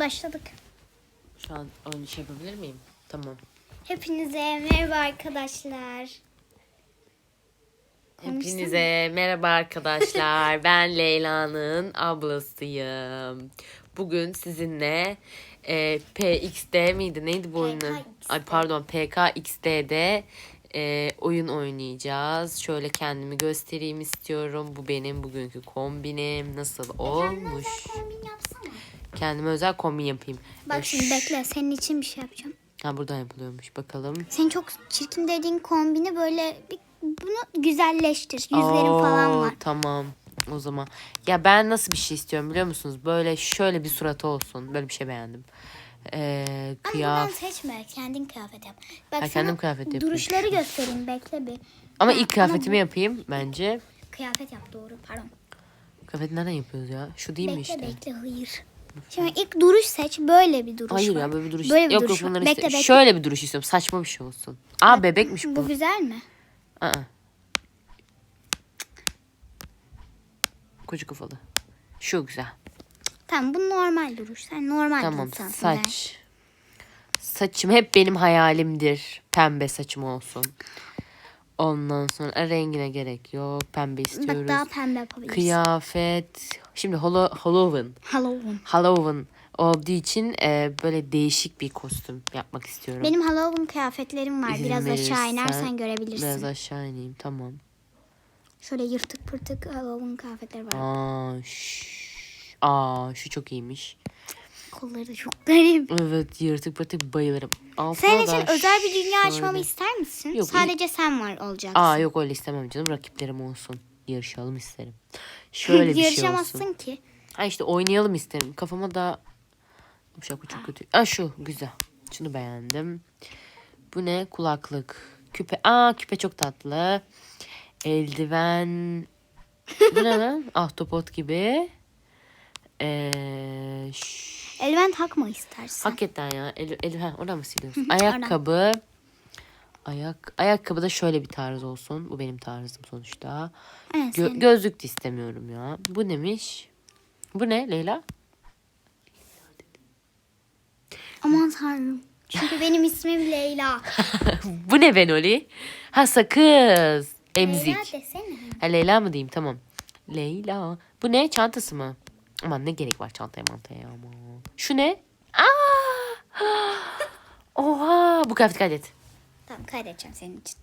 Başladık. Şu an onu şey yapabilir miyim? Tamam. Hepinize merhaba arkadaşlar. Hepinize merhaba arkadaşlar. ben Leyla'nın ablasıyım. Bugün sizinle e, PXD miydi? Neydi bu oyunun? PKXD. Ay pardon PKXD'de e, oyun oynayacağız. Şöyle kendimi göstereyim istiyorum. Bu benim bugünkü kombinim. Nasıl olmuş? Kendime özel kombin yapayım. Bak şimdi bekle senin için bir şey yapacağım. Ha buradan yapılıyormuş. Bakalım. Senin çok çirkin dediğin kombini böyle bir, bunu güzelleştir. Yüzlerin falan Oo, var. Tamam. O zaman. Ya ben nasıl bir şey istiyorum biliyor musunuz? Böyle şöyle bir suratı olsun. Böyle bir şey beğendim. Ee, Ama buradan seçme. Kendin kıyafet yap. Bak Ha, sana kendim kıyafet yapayım. Duruşları göstereyim bekle bir. Ama ilk kıyafetimi yapayım bence. Kıyafet yap doğru pardon. Kıyafet nereden yapıyoruz ya? Şu değil mi Bekle işte? bekle hayır. Şimdi ilk duruş seç. Böyle bir duruş Hayır var. ya böyle bir duruş. Böyle bir yok duruş yok var. bunları Bekle, bekle. Şöyle bir duruş istiyorum. Saçma bir şey olsun. Aa bebekmiş bu. Bu güzel mi? Aa. Koca kafalı. Şu güzel. Tamam bu normal duruş. Sen normal Tamam insansın. saç. Saçım hep benim hayalimdir. Pembe saçım olsun. Ondan sonra rengine gerek yok. Pembe istiyoruz. Bak daha pembe yapabilirsin. Kıyafet. Şimdi Holo- Halloween. Halloween. Halloween olduğu için e, böyle değişik bir kostüm yapmak istiyorum. Benim Halloween kıyafetlerim var. İzin Biraz aşağı verirsen inersen görebilirsin. Biraz aşağı ineyim tamam. Şöyle yırtık pırtık Halloween kıyafetleri var. Aa, şş. Aa şu çok iyiymiş. Kolları da çok garip. Evet yırtık pırtık bayılırım. Altına Senin için özel bir dünya şöyle- açmamı ister misin? Yok, Sadece sen var olacaksın. Aa yok öyle istemem canım. Rakiplerim olsun. Yarışalım isterim. Şöyle bir şey Yarışamazsın olsun. ki. Ha işte oynayalım isterim. Kafama da bu şapka çok kötü. Aa şu güzel. Şunu beğendim. Bu ne? Kulaklık. Küpe. Aa küpe çok tatlı. Eldiven. Bu ne lan? Ahtapot gibi. Ee, Eldiven takma istersen. Hakikaten ya. El, el, ha, oradan mı siliyorsun? Ayakkabı. Ayak, ayakkabı da şöyle bir tarz olsun. Bu benim tarzım sonuçta. Evet, Gö- senin. gözlük de istemiyorum ya. Bu neymiş? Bu ne Leyla? Aman tanrım. Çünkü benim ismim Leyla. Bu ne Benoli? Ha sakız. Emzik. Leyla desene. Ha Leyla mı diyeyim tamam. Leyla. Bu ne çantası mı? Aman ne gerek var çantaya mantaya aman. Şu ne? Aa! Oha bu kıyafet kaydet. Tamam kaydedeceğim senin için.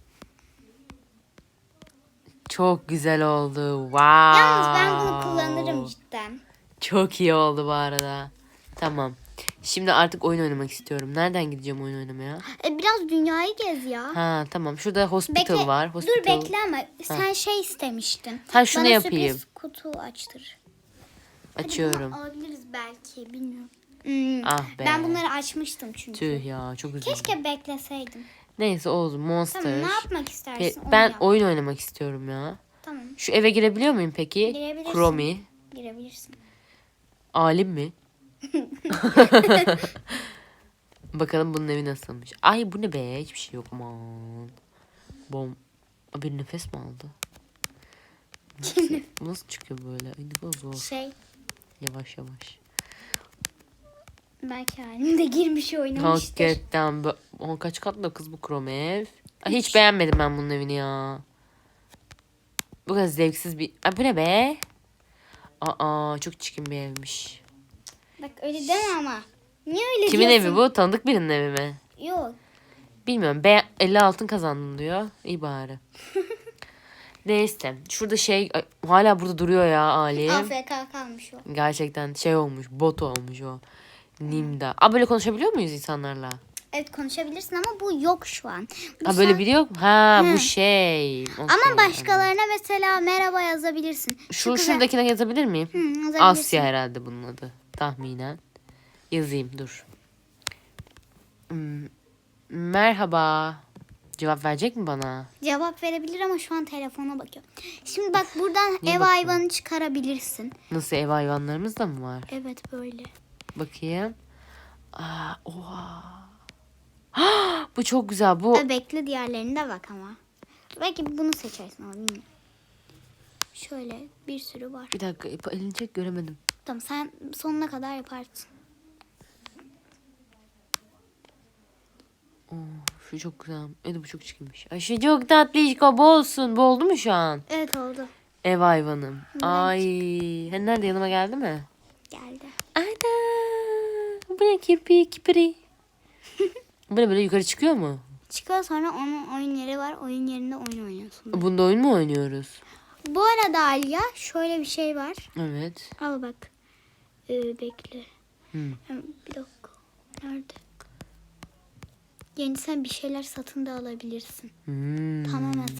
Çok güzel oldu. Wow. Yalnız ben bunu kullanırım cidden. Çok iyi oldu bu arada. Tamam. Şimdi artık oyun oynamak istiyorum. Nereden gideceğim oyun oynamaya? E, biraz dünyayı gez ya. Ha tamam. Şurada hospital Bekle. var. Hospital. Dur bekle ama sen şey istemiştin. Ha, şunu Bana yapayım. sürpriz kutu açtır. Hadi Açıyorum. bunu alabiliriz belki bilmiyorum. Hmm, Ah be. Ben bunları açmıştım çünkü. Tüh ya çok üzüldüm. Keşke bekleseydim. Neyse olsun Monster. Tamam ne yapmak Pe- istersin? onu ben yap. oyun oynamak istiyorum ya. Tamam Şu eve girebiliyor muyum peki? Girebilirsin. Chromi. girebilirsin. Alim mi? Bakalım bunun evi nasılmış. Ay bu ne be? Hiçbir şey yok aman. Bom. Aa, Bir nefes mi aldı? Nasıl, bu nasıl çıkıyor böyle? Ay ne kadar zor. Şey Yavaş yavaş. belki halimde girmiş oynamıştır. Hakikaten. bu- O kaç katlı kız bu krom ev? Ay, hiç beğenmedim ben bunun evini ya. Bu kadar zevksiz bir... Ay bu ne be? Aa çok çirkin bir evmiş. Bak öyle deme ama. Niye öyle Kimin diyorsun? evi bu? Tanıdık birinin evi mi? Yok. Bilmiyorum. Be 50 altın kazandım diyor. İyi bari. Neyse. Şurada şey hala burada duruyor ya Ali. AFK kalmış o. Gerçekten şey olmuş. Bot olmuş o. Nimda. Aa böyle konuşabiliyor muyuz insanlarla? Evet konuşabilirsin ama bu yok şu an. Bu Ha böyle sen- biri yok mu? Ha bu şey. Ama Okey. başkalarına mesela merhaba yazabilirsin. Şu kıza- şuradakine yazabilir miyim? Hı, yazabilirsin. Asya herhalde bunun adı. Tahminen. Yazayım dur. Hmm, Merhaba. Cevap verecek mi bana? Cevap verebilir ama şu an telefona bakıyor. Şimdi bak buradan ev bakıyorsun? hayvanı çıkarabilirsin. Nasıl ev hayvanlarımız da mı var? Evet böyle. Bakayım. Aa, oha. Ha, bu çok güzel. Bu bekle diğerlerine de bak ama. Belki bunu seçersin ama. Şöyle bir sürü var. bir dakika ipa- elini çek göremedim. Tamam sen sonuna kadar yaparsın. Oh. Şu çok güzel. Evet bu çok çirkinmiş. Ay şu çok tatlı işko bu olsun. Bu oldu mu şu an? Evet oldu. Ev hayvanım. Ay. Hani nerede yanıma geldi mi? Geldi. Ana. Bu ne kirpi kipiri. bu ne böyle yukarı çıkıyor mu? Çıkıyor sonra onun oyun yeri var. Oyun yerinde oyun oynuyorsun. Bunda oyun mu oynuyoruz? Bu arada Alya şöyle bir şey var. Evet. Al bak. Ee, bekle. Hmm. Bir dakika. Nerede? Yani sen bir şeyler satın da alabilirsin. Hmm. Tamamen